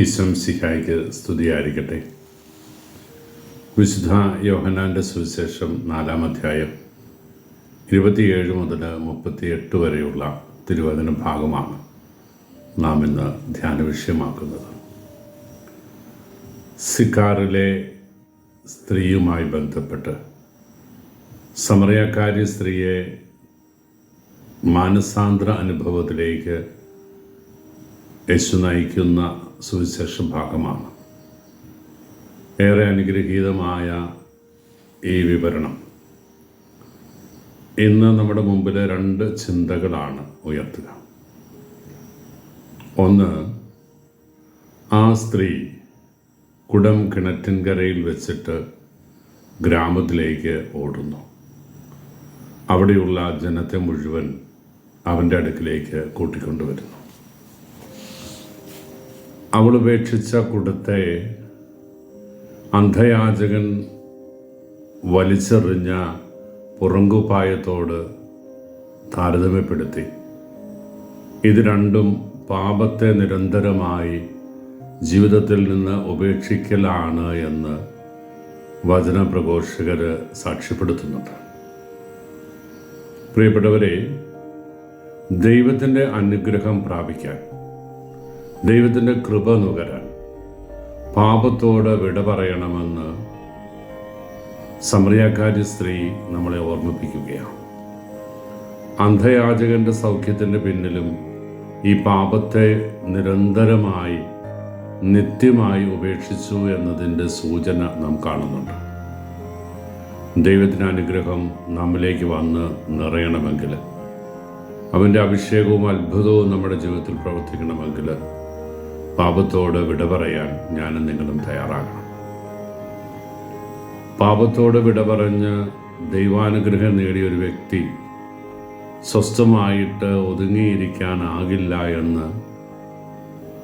ഈശ്വം സിഹായിക്ക് സ്തുതിയായിരിക്കട്ടെ. വിശുദ്ധ യോഹനാന്റെ സുവിശേഷം നാലാം അധ്യായം ഇരുപത്തിയേഴ് മുതൽ മുപ്പത്തിയെട്ട് വരെയുള്ള തിരുവചന ഭാഗമാണ് നാം ഇന്ന് ധ്യാന വിഷയമാക്കുന്നത്. സിക്കാറിലെ സ്ത്രീയുമായി ബന്ധപ്പെട്ട് സമറയക്കാരി സ്ത്രീയെ മാനസാന്തര അനുഭവത്തിലേക്ക് യേശു നയിക്കുന്ന സുവിശേഷ ഭാഗമാണ്. ഏറെ അനുഗ്രഹീതമായ ഈ വിവരണം. ഇന്ന് നമ്മുടെ മുമ്പിൽ രണ്ട് ചിന്തകളാണ് ഉയർത്തുക. ഒന്ന് ആ സ്ത്രീ കുടം കിണറ്റിൻകരയിൽ വെച്ചിട്ട് ഗ്രാമത്തിലേക്ക് ഓടുന്നു. അവിടെയുള്ള ജനത്തെ മുഴുവൻ അവന്റെ അടുക്കിലേക്ക് കൂട്ടിക്കൊണ്ടുവരുന്നു. അവൾ ഉപേക്ഷിച്ച കുടത്തെ അന്ധയാചകൻ വലിച്ചെറിഞ്ഞ പുറങ്കുപായത്തോട് താരതമ്യപ്പെടുത്തി. ഇത് രണ്ടും പാപത്തെ നിരന്തരമായി ജീവിതത്തിൽ നിന്ന് ഉപേക്ഷിക്കലാണ് എന്ന് വചനപ്രഘോഷകർ സാക്ഷ്യപ്പെടുത്തുന്നുണ്ട്. പ്രിയപ്പെട്ടവരെ ദൈവത്തിന്റെ അനുഗ്രഹം പ്രാപിക്കാൻ ദൈവത്തിന്റെ കൃപ നുകരാൻ പാപത്തോട് വിട പറയണമെന്ന് സമറിയാക്കാരി സ്ത്രീ നമ്മളെ ഓർമ്മിപ്പിക്കുകയാണ്. അന്ധയാചകന്റെ സൗഖ്യത്തിന്റെ പിന്നിലും ഈ പാപത്തെ നിരന്തരമായി നിത്യമായി ഉപേക്ഷിച്ചു എന്നതിന്റെ സൂചന നാം കാണുന്നുണ്ട്. ദൈവത്തിന്റെ അനുഗ്രഹം നമ്മിലേക്ക് വന്ന് നിറയണമെങ്കിൽ അവന്റെ അഭിഷേകവും അത്ഭുതവും നമ്മുടെ ജീവിതത്തിൽ പ്രവർത്തിക്കണമെങ്കിൽ പാപത്തോട് വിട പറയാൻ ഞാനും നിങ്ങളും തയ്യാറാകണം. പാപത്തോട് വിട പറഞ്ഞ് ദൈവാനുഗ്രഹം നേടിയ ഒരു വ്യക്തി സ്വസ്ഥമായിട്ട് ഒതുങ്ങിയിരിക്കാനാകില്ല എന്ന്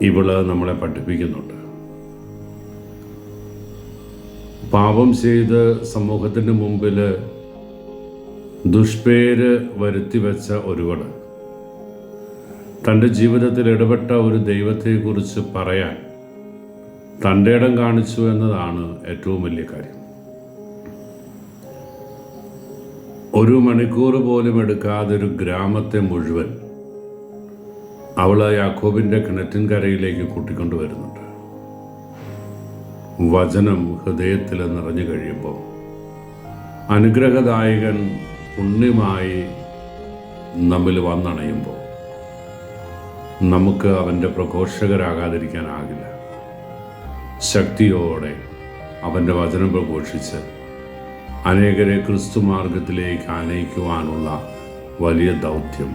ഇവൾ നമ്മളെ പഠിപ്പിക്കുന്നുണ്ട്. പാപം ചെയ്ത് സമൂഹത്തിന്റെ മുമ്പിൽ ദുഷ്പേര് വരുത്തി വെച്ച ഒരുവൾ. തന്റെ ജീവിതത്തിൽ ഇടപെട്ട ഒരു ദൈവത്തെക്കുറിച്ച് പറയാൻ തന്റെ ഇടം കാണിച്ചു എന്നതാണ് ഏറ്റവും വലിയ കാര്യം. ഒരു മണിക്കൂർ പോലും എടുക്കാതെ ഒരു ഗ്രാമത്തെ മുഴുവൻ അവൾ യാക്കോബിന്റെ കിണറ്റിൻകരയിലേക്ക് കൂട്ടിക്കൊണ്ടുവരുന്നുണ്ട് വചനം ഹൃദയത്തിൽ നിറഞ്ഞു കഴിയുമ്പോൾ അനുഗ്രഹദായകൻ പുണ്യമായി നമ്മിൽ വന്നണയുമ്പോൾ നമുക്ക് അവന്റെ പ്രഘോഷകരാകാതിരിക്കാനാകില്ല. ശക്തിയോടെ അവന്റെ വചനം പ്രഘോഷിച്ച് അനേകരെ ക്രിസ്തു മാർഗത്തിലേക്ക് ആനയിക്കുവാനുള്ള വലിയ ദൗത്യം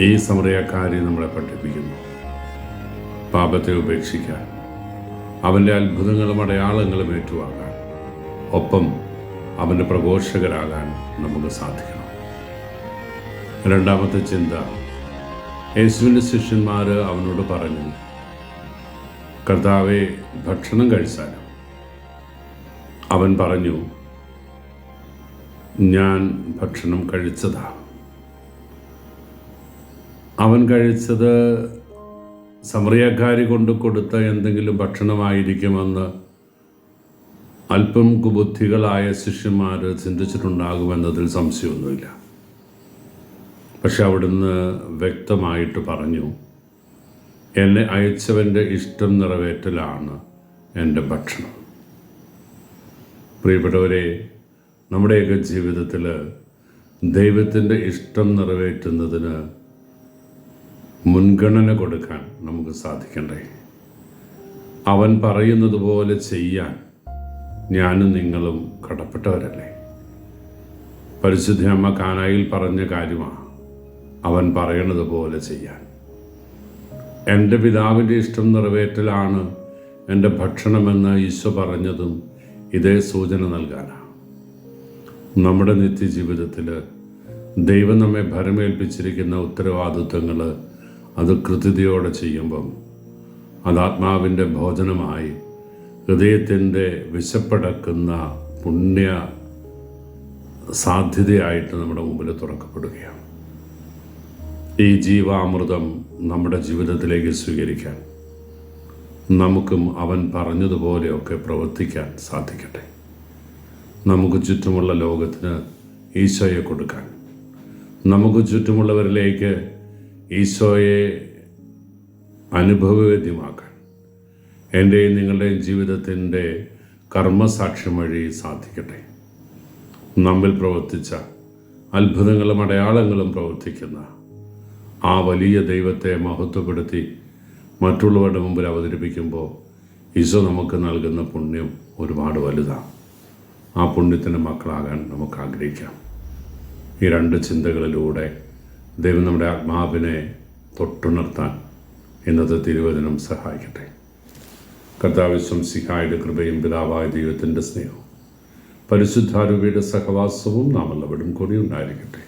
ഈ സമരയക്കാരി നമ്മളെ പഠിപ്പിക്കുന്നു. പാപത്തെ ഉപേക്ഷിക്കാൻ അവന്റെ അത്ഭുതങ്ങളും അടയാളങ്ങളും ഏറ്റുവാങ്ങാൻ ഒപ്പം അവന്റെ പ്രഘോഷകരാകാൻ നമുക്ക് സാധിക്കണം. രണ്ടാമത്തെ ചിന്ത യേശുവിന്റെ ശിഷ്യന്മാർ അവനോട് പറഞ്ഞു കർത്താവെ ഭക്ഷണം കഴിച്ചാലും? അവൻ പറഞ്ഞു ഞാൻ ഭക്ഷണം കഴിച്ചതാ. അവൻ കഴിച്ചത് സമറിയക്കാരി കൊണ്ട് കൊടുത്ത എന്തെങ്കിലും ഭക്ഷണമായിരിക്കുമെന്ന് അല്പം കുബുദ്ധികളായ ശിഷ്യന്മാർ ചിന്തിച്ചിട്ടുണ്ടാകുമെന്നതിൽ സംശയമൊന്നുമില്ല. പക്ഷെ അവിടുന്ന് വ്യക്തമായിട്ട് പറഞ്ഞു എന്നെ അയച്ചവന്റെ ഇഷ്ടം നിറവേറ്റലാണ് എന്റെ ഭക്ഷണം. പ്രിയപ്പെട്ടവരെ നമ്മുടെയൊക്കെ ജീവിതത്തിൽ ദൈവത്തിന്റെ ഇഷ്ടം നിറവേറ്റുന്നതിന് മുൻഗണന കൊടുക്കാൻ നമുക്ക് സാധിക്കണ്ടേ? അവൻ പറയുന്നത് പോലെ ചെയ്യാൻ ഞാനും നിങ്ങളും കടപ്പെട്ടവരല്ലേ? പരിശുദ്ധ അമ്മ കാനായിൽ പറഞ്ഞ കാര്യമാണ്. അവൻ പറയണത് പോലെ ചെയ്യാൻ. എന്റെ പിതാവിന്റെ ഇഷ്ടം നിറവേറ്റലാണ് എന്റെ ഭക്ഷണമെന്ന് ഈശോ പറഞ്ഞതും ഇതേ സൂചന നൽകാനാണ് നമ്മുടെ നിത്യജീവിതത്തിൽ ദൈവം നമ്മെ ഭരമേൽപ്പിച്ചിരിക്കുന്ന ഉത്തരവാദിത്വങ്ങൾ അത് കൃത്യതയോടെ ചെയ്യുമ്പം അത് ആത്മാവിന്റെ ഭോജനമായി ഹൃദയത്തിന്റെ വിശപ്പടക്കുന്ന പുണ്യ സാധ്യതയായിട്ട് നമ്മുടെ മുമ്പിൽ തുറക്കപ്പെടുകയാണ്. ഈ ജീവാമൃതം നമ്മുടെ ജീവിതത്തിലേക്ക് സ്വീകരിക്കാൻ നമുക്കും അവൻ പറഞ്ഞതുപോലെയൊക്കെ പ്രവർത്തിക്കാൻ സാധിക്കട്ടെ. നമുക്ക് ചുറ്റുമുള്ള ലോകത്തിന് ഈശോയെ കൊടുക്കാൻ നമുക്ക് ചുറ്റുമുള്ളവരിലേക്ക് ഈശോയെ അനുഭവവേദ്യമാക്കാൻ എന്റെയും നിങ്ങളുടെയും ജീവിതത്തിന്റെ കർമ്മസാക്ഷ്യം വഴി സാധിക്കട്ടെ. നമ്മിൽ പ്രവർത്തിച്ച അത്ഭുതങ്ങളും അടയാളങ്ങളും പ്രവർത്തിക്കുന്ന ആ വലിയ ദൈവത്തെ മഹത്വപ്പെടുത്തി മറ്റുള്ളവരുടെ മുമ്പിൽ അവതരിപ്പിക്കുമ്പോൾ ഈശോ നമുക്ക് നൽകുന്ന പുണ്യം ഒരുപാട് വലുതാണ്. ആ പുണ്യത്തിന്റെ മക്കളാകാൻ നമുക്ക് ആഗ്രഹിക്കാം. ഈ രണ്ട് ചിന്തകളിലൂടെ ദൈവം നമ്മുടെ ആത്മാവിനെ തൊട്ടുണർത്താൻ ഇന്നത്തെ തിരുവചനം സഹായിക്കട്ടെ. കർത്താവിശ്വം സിഹായുടെ കൃപയും പിതാവായ ദൈവത്തിന്റെ സ്നേഹവും പരിശുദ്ധാരൂപിയുടെ സഹവാസവും നാം എല്ലാവരും കൂടി ഉണ്ടായിരിക്കട്ടെ.